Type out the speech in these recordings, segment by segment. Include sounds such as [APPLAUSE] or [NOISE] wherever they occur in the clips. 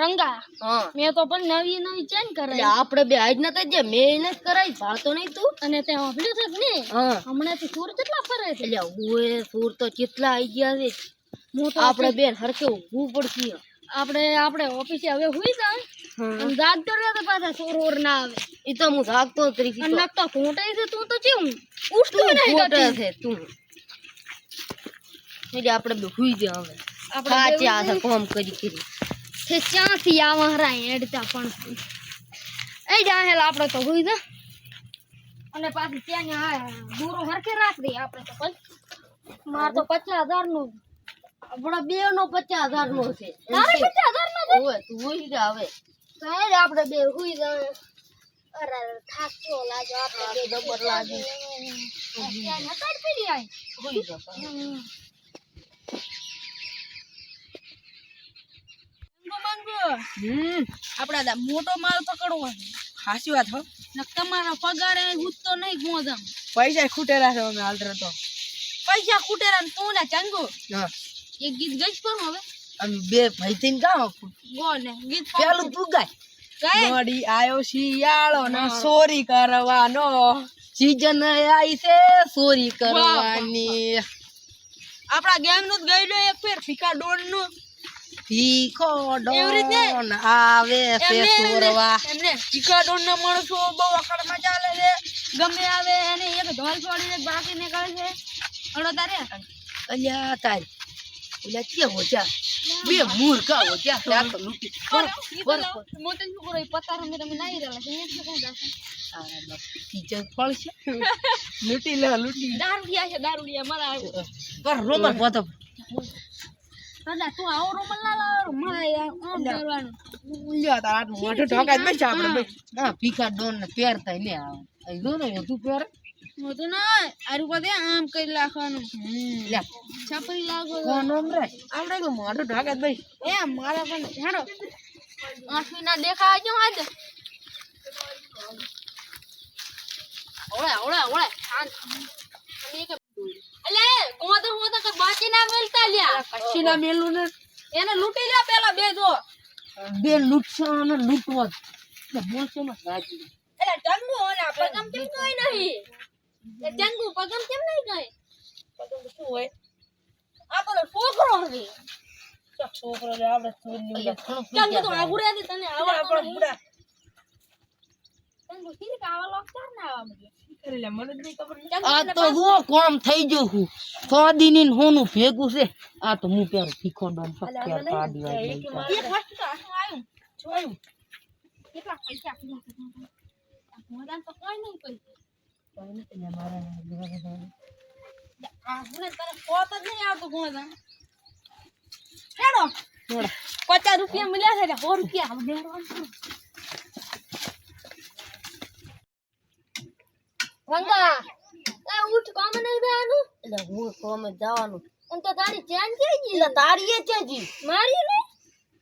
રંગા. મેં તો પણ નવી નવી ચેન કરાવી આપણે બે આજ નતા જે મેં એને જ ભાળતો નહીં તું. અને તે વાપર્યું છે ને હમણાં થી સુર કેટલા ફરે છે? એટલે ઓએ સૂર તો કેટલા આવી ગયા છે. હું તો આપણે બેન હરકે ઊભું પડશે. આપણે આપણે ઓફિસે હવે હુઈ જાય અને દાદ કરે તો પાછા સોર ઓર ના આવે. એ તો હું જાગતો જ રહી અને તો ખોટાઈ છે તું તો ચેવું? ઉઠતો નહીં ખોટે છે તું. એટલે આપણે બે હુઈ જાય હવે. આપણે છે કોમ કરી કરી. તે ક્યાંથી આવા એડતા હેડતા પણ એ જાહેલા આપણે તો હુઈ જા. અને પાછી ત્યાં ને આ દૂરો હરખે રાખ દઈએ આપણે તો પછી માર તો પચાસ હજારનું આપણા બે નો પચાસ હજાર નો છે તારે પચાસ હજાર નો હોય તું જા એ જ આપણે બે હોય જા. અરે થાક્યો લાગ્યો આપણે જબર લાગ્યું. ત્યાં નતા પડી આય. હુઈ જા હમ. આપડા મોટો માલ પકડવો સાચી વાત હો. તમારા પગાર ઉઠતો નહીં ગોધમ પૈસા ખૂટેલા છે અમે હાલ તો. પૈસા ખૂટેલા ને તું ને ચાંગો. એક ગીત ગઈશ પણ હવે? અમે બે ભાઈ થઈને ગાવ ગો ને ગીત પેલું તું ગાય. નડી આયો શિયાળો ને સોરી કરવાનો. સીઝન આવી છે સોરી કરવાની. આપણા ગેંગનું જ ગયેલો એક ફેર ફીકા ડોનનું ભીખો ડોન આવે છે એમને ફીકા ડોન ના માણસો બહુ અકડમાં ચાલે છે. ગમે આવે એને એક ઢોલ છોડીને બાકી નીકળે છે. અડો તારે અલ્યા તારી. ઓલા કે હોજા બે મૂર્ખા હોજા ત્યાં તો લૂટી. પર પર મોટે છોકરો પતાર અમે તમે નાઈ રહેલા છે એ શું જશે લૂટી પડશે. [LAUGHS] લૂટી લે લૂટી દારૂડિયા છે દારૂડિયા. મારા પર રોમન પોતો દાદા તું આવો રૂમાલ ના લાવો મારે આમ કરવાનું. લ્યો તાર મોઢું ઢોકાય બેસ આપણે. ના ભીખા ડોન ને જો તું મોટું આરું આમ કરી નાખવાનું. લે. છાપરી લાગો. કોણ ઓમ રે આપણે તો મોઢું ઢોકાય બેસ એ મારા પણ હેડો. આંખી ના દેખાય જો આજે. ઓળે ઓળે ઓળે. શાંત અને એક અલે કોતો કોતો કે બાકી ના મળતા લ્યા કશી ના મેલું ને એને લૂટી લ્યા પેલા બે જો. બે લૂટશો અને લૂંટવો બોલશો ને સાચું. એટલે ટંગુ ઓલે પગમ કેમ કોઈ નહીં? એ ટંગુ પગમ કેમ નહીં ગઈ? પગમ શું હોય? આ પેલો છોકરો નથી છોકરો આપણે અહીંયા ટંગુ તો દે તને આવા આપણે આ તો હું કોમ થઈ ગયો હું સો દીની હોનું ભેગું છે. આ તો હું પેર ભીખો ડોન પાડી આવ્યું. કેટલા પૈસા મોદાન તો? કોઈ નહીં પચાસ રૂપિયા મળ્યા છે સો રૂપિયા. રંગા એ ઉઠ કામ નહીં જવાનું એટલે હું કોમ જવાનું. અને તો તારી ચેન ક્યાં જી એટલે તારી એ છે જી મારી ને?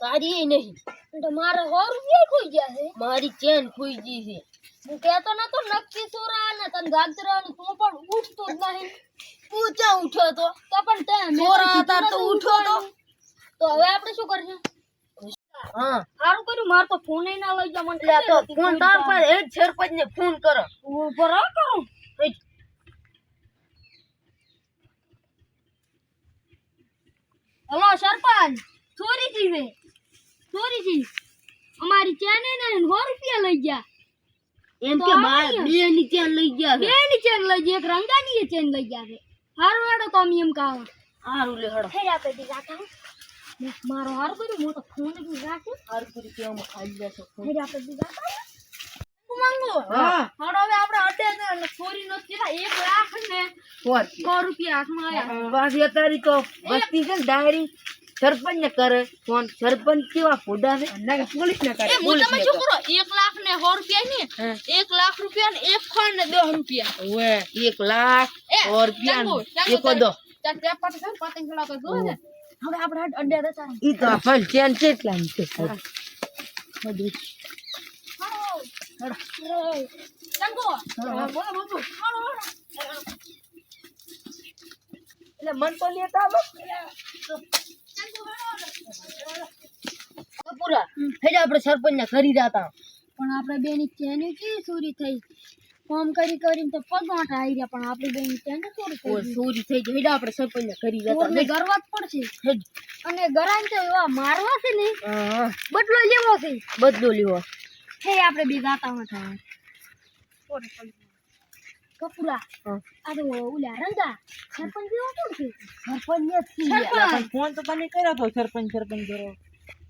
તારી એ નહીં તો મારે સો રૂપિયા ખોઈ ગયા છે. મારી ચેન ખુઈ ગઈ છે. હું કહેતો તો નક્કી સુરા ને તને ગાગતરાનું તું પણ ઉઠતો જ નહીં. ચા ઉઠ્યો તો? તો પણ તે કીધું હતા તો ઉઠ્યો તો. તો હવે આપણે શું કરશું? હા. સારું માર તો ફોન ના લઈ જા મને એટલે તો ફોન તાર. પર હેડ સરપંચ ને ફોન કરો. ઊભો કરો? હલો સરપંચ ચોરી થી છે ચોરી થી અમારી ચેન ને 100 રૂપિયા લઈ ગયા. એમ કે બે ની ચેન લઈ ગયા બે ની ચેન લઈ ગયા એક રંગાની ચેન લઈ ગયા હારું હેડો તો અમે એમ કાવ હારું લે હડો. હેડા પેટી રાખા મારો હાર કર્યો હું તો ફોન જ રાખે. હાર કરી કેવામાં ખાઈ લેશો હેડા પેટી રાખા માંગો હા. હવે આપણે અડે ને ચોરી નો કેટલા 1 લાખ ને પોત સો રૂપિયા હાથમાં આયા. વાહ અત્યારે તો વસ્તી છે ને ડાયરી. સરપંચ ને કરે. ફોન. સરપંચ કેવા ફોડા છે? ના પોલીસ ને કરે હું તમે શું કરો. 1 લાખ ને સો રૂપિયા ને 1 લાખ રૂપિયા ને એક ફોન ને દસ રૂપિયા. ઓએ 1 લાખ એ, રૂપિયા ચાંગુ, એકો દો. ત્યાં ત્યાં પાટી છે ને પતંગ ચડાવતો જોવે છે? હવે આપણે હેડ હતા ઈ તો આપણ ચેન કેટલા ની છે? બધું. મન તો લેતા. પૂરા. આપણે સરપંચ ને કરી રહ્યા પણ આપણે બેની ચેન કેવી ચોરી થઈ? ફોર્મ કરી કરીને તો પગવાટા આવી ગયા પણ આપણી બેન ત્યાં ચોરી ચોરી થઈ ગઈ. આપણે સરપંચ કરી જતા ગરવા જ પડશે. અને ગરાન તો એવા મારવા છે ને બદલો લેવો છે. બદલો લેવો. હે આપણે બે ગાતા હતા કપૂરા. આ તો ઓલા રંગા. સરપંચ જેવો કોણ છે? સરપંચ ને સરપંચ. ફોન તો તમે કર્યો તો સરપંચ સરપંચ કરો.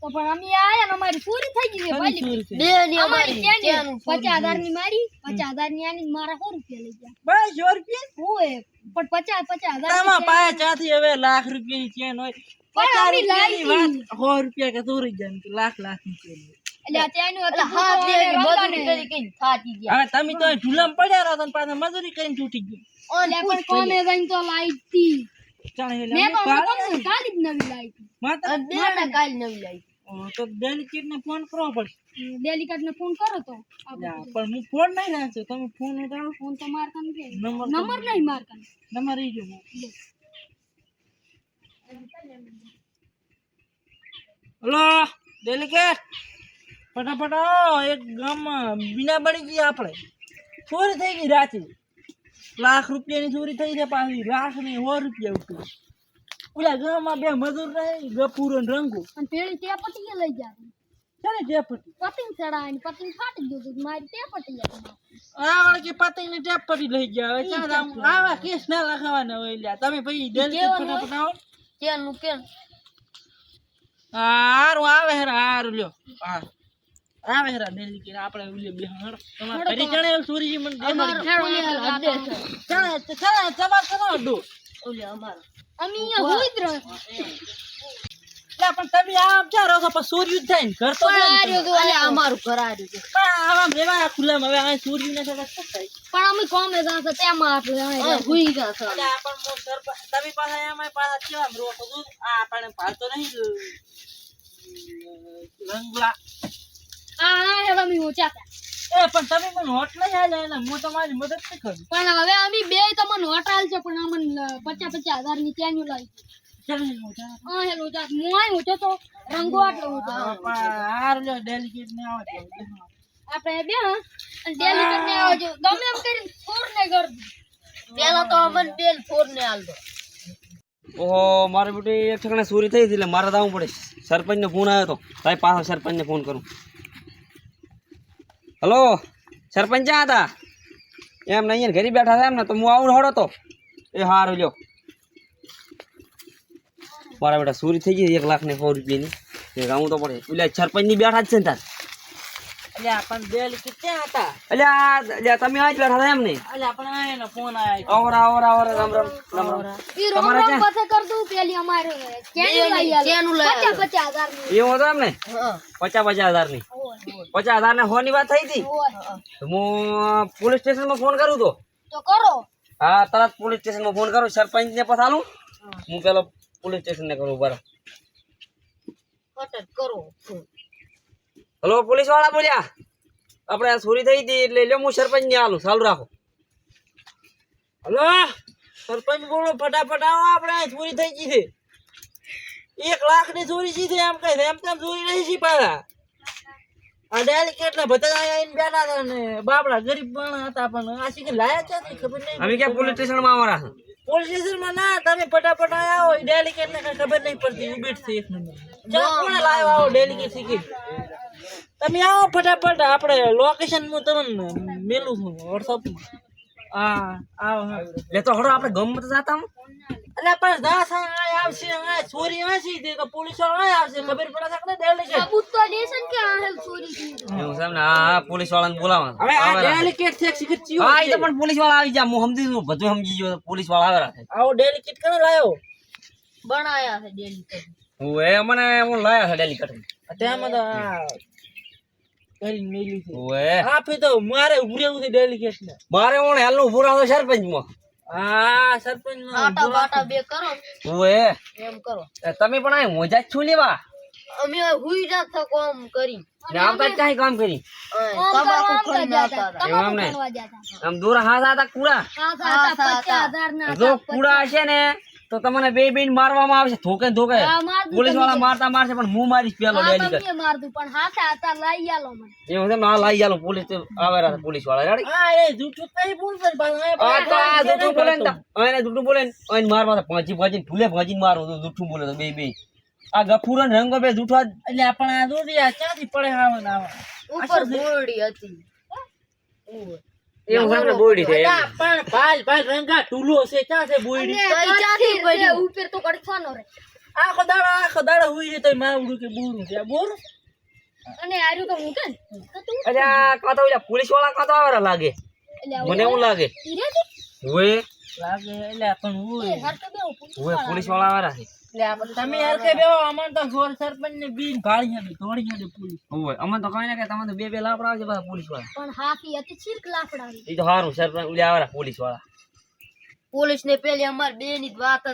તો પણ અમે આયા ને અમારી પૂરી થઈ ગઈ છે? બે ની અમારી ત્યાંની ત્યાંનું પચાસ હજારની મારી પચાસ હજારની આની મારા સો રૂપિયા લઈ ગયા. બસ સો રૂપિયા? હોય પણ પચાસ પચાસ હજાર તમારા ની ચાથી હવે લાખ રૂપિયાની ચેન હોય. પણ અમે રૂપિયાની વાત સો રૂપિયા કે ચોરી જાય કે લાખ લાખની ચેન હોય. એટલે ત્યાંનું હતું. મજૂરી કરી કઈ થાકી ગયા. હવે તમે તો ઢુલામ પડ્યા રહો તો પાછા મજૂરી કરીને તૂટી ગયું. એટલે પણ કોમે જઈને તો લાવી તો તો ડેલિકેટ ને ફોન કરવો પડશે. ડેલિકેટ ને ફોન કરો તો. પણ હું ફોન નહીં રાખતો. તમે ફોન ઉઠાવો ફોન તો માર કામ નંબર નંબર નહીં માર કામ નંબર રહી ગયો હલો ડેલિકેટ. ફટાફટ એક ગામમાં બીના બની ગઈ આપણે. પૂરી થઈ ગઈ રાતે. લાખ રૂપિયાની ચોરી થઈ છે પાછી લાખની સો રૂપિયા ઉઠી ઓલા ગામમાં બે મજૂર રહે ગપુરો ને રંગો. અને પેલી તે પટી લઈ ગયા ચાલે ને પટી પતિંગ ચડાવીને પતિંગ ફાટી ગયું હતું મારી તે પટી આ વાળા કે પતંગની ટેપટી લઈ ગયા હવે ચાલ આવા કેસ ના લખાવાના હોય લ્યા. તમે પછી ડેલિકેટ ફટાફટ આવો. ત્યાંનું કેમ હારું આવે હારું લ્યો. હા. આવે હેરા ડેલિકેટ આપણે ઉલે બે હળ તમારે કરી ચણે સુરીજી મને દેખાડી અડે છે ચણે ચણે તમાર ચણો અડો ઓલે અમારા. અમે અહીંયા હોઈ રહે. પણ તમે આમ ક્યાં રહો છો? પણ સૂર્ય જ થાય ઘર તો જાય ને. અલે અમારું ઘર આર્યું છે. પણ આવા રેવા ખુલ્લામાં હવે આ સૂર્ય ને થાય? પણ અમે કોમે જાશે તેમાં આપણે તમે એમાં કેવા આ આપણે ભાળતો નહીં. રંગલા. આ હા હે અમે ઊંચા હતા એ પણ તમે મને નોટ નહીં હાલે એટલે હું તમારી મદદ નહીં કરું. પણ હવે અમે બે તમને આલ છે પણ અમને પચાસ પચાસ હજારની ત્યાં લાવી મોટા હા તો રંગો આટલો ઊંચો હાર લ્યો ડેલિકેટ ને આવે આપણે બે હા ડેલિકેટ ને આવજો ગમે એમ કરીને ફોર ને કર પેલા તો અમન બેલ ફોર ને આલ દો. ઓહો મારે બેટી એક ઠેકાણે ચોરી થઈ હતી એટલે મારે જવું પડે. સરપંચને ફોન આવ્યો હતો ભાઈ પાછો સરપંચને ફોન કરું. હલો, સરપંચ ક્યાં હતા એમ નહીં ઘરે બેઠા હતા એમ ને તો હું આવું હળો તો. એ સારું લ્યો. મારા બેટા, સુરી થઈ ગઈ એક લાખ ને સો રૂપિયાની. હું તો પડે. એટલે સરપંચની બેઠા જ છે ને તાર. પચાસ પચાસ હજાર એવું હતું એમ ને હા. પચાસ પચાસ હજારની. પચાસ હજાર ને વાત થઈ હતી? હું પોલીસ સ્ટેશનમાં ફોન કરું તો? તો કરો. હા તરત પોલીસ સ્ટેશનમાં ફોન કરું સરપંચને પસાલું હું. પેલો પોલીસ સ્ટેશન ને કરું બરાબર. કરો. હલો પોલીસવાળા બોલ્યા? આપણે આ ચોરી થઈ હતી એટલે લ્યો હું સરપંચને હાલું. ચાલુ રાખો. હલો સરપંચ બોલો ફટાફટ આવો આપણે આ ચોરી થઈ ગઈ છે. એક લાખની ચોરી છે એમ કહે એમ તેમ ચોરી નહીં છે પાછા. આ ડેલિકેટ ને બધા આવીને બેઠા હતા ને બાપડા ગરીબ પણ હતા પણ આ શીખે લાયા ક્યાંથી ખબર નહીં. અમે ક્યાં પોલીસ સ્ટેશનમાં ના તમે ફટાફટ આવ્યા આવો ડેલિકેટ ને કઈ ખબર નહીં પડતી ઊભી છે એક નંબર. લાવ્યો આવો ડેલિકેટ શીખી? તમે આવો ફટાફટ આપણે લોકેશન હું તમને મેલું છું વોટ્સઅપમાં હા આવો લે તો હળો આપણે ગમત જતા હું. એટલે પણ દસ આય આવશે આ ચોરી આવશે તે તો પોલીસવાળા આ આવશે ખબર પડે છે કે ડેલિકેટ સબૂત તો દેશે કે આ હેલ ચોરી થી એવું છે એમ હા હા પોલીસ વાળાને બોલાવા. હવે આ. ડેલિકેટ છે. શીખર ચિયો હા એ તો પણ પોલીસવાળા આવી જાય હું સમજી ગયું બધું સમજી ગયો પોલીસવાળા આવે રાખે આવો ડેલિકેટ કને લાયો? બનાયા છે ડેલિકેટ હું એ મને હું લાયા છે ડેલિકેટ કટ. તેમાં તો આ કરી મેલી છે. ઓએ આપે તો મારે ઉભરેવું છે ડેલિકેટ ને. મારે ઓણ હેલનું ઉભું રાખો સરપંચમાં. હા સરપંચ આટા બાટા બે કરો. ઓએ એમ કરો. તમે પણ આ મોજા છું લેવા. અમે હુઈ જા થા આમ કરી ને આમ જ કાઈ કામ કરી? તમાકુ ખાઈ હતા. એમ ને? આમ દૂર હાથ હતા કુડા હા હા પચાસ હજાર ના જો કુડા હશે ને તો તમને બે બેન મારવામાં આવશે. ધોકે ને ધોકે. પોલીસવાળા મારતા મારશે પણ હું મારીશ પેલો બે ડેલી કર માર દઉં પણ હાથે હાથા લઈ આલો મને. એવું છે ના લઈ લાઈ આલો. પોલીસ આવે રહ્યા પોલીસવાળા રેડી હા એ જૂઠું કઈ બોલશે આ તો આ જૂઠું બોલે ને તા- એને જૂઠું બોલે ને એને મારવા તો ભાજી ભૂલે ભાજી ભાજીને મારો તો જૂઠું બોલે તો બે બે આ ગફુર ને રંગો બે જૂઠવા એટલે આપણે આ જોડી આ ક્યાંથી પડે આવે ને ઉપર બોરડી હતી. એવું છે છે પણ ભાઈ ભાઈ રંગા ટૂલો છે ક્યાં છે બોયડી? અને તો ઈ ક્યાંથી કચ્છી ઉપર તો કડછવાનો રે આખો દાડો આખો દાડો હુઈ રહે તોય માવડું કે બોરું છે. આ અને આર્યું તો હું કે ને, તો તું? અરે આ કાં ઓલા પોલીસવાળા કાં તો લાગે? મને એવું લાગે. લાગે એટલે પણ પોલીસવાળા પોલીસવાળા છે. તમે હરખે બેહો અમન તો જોર સરપંચ ને બીન ભાળી હે દોડી હે પોલીસ અમને તો કઈ ના કે તમે તો બે બે લાપડા આવશે બધા પોલીસવાળા. પણ હાથી હતી છીરક તો હારું સરપંચ આવેલા પોલીસવાળા. પોલીસ ને પેલી અમાર બે ની વાત જ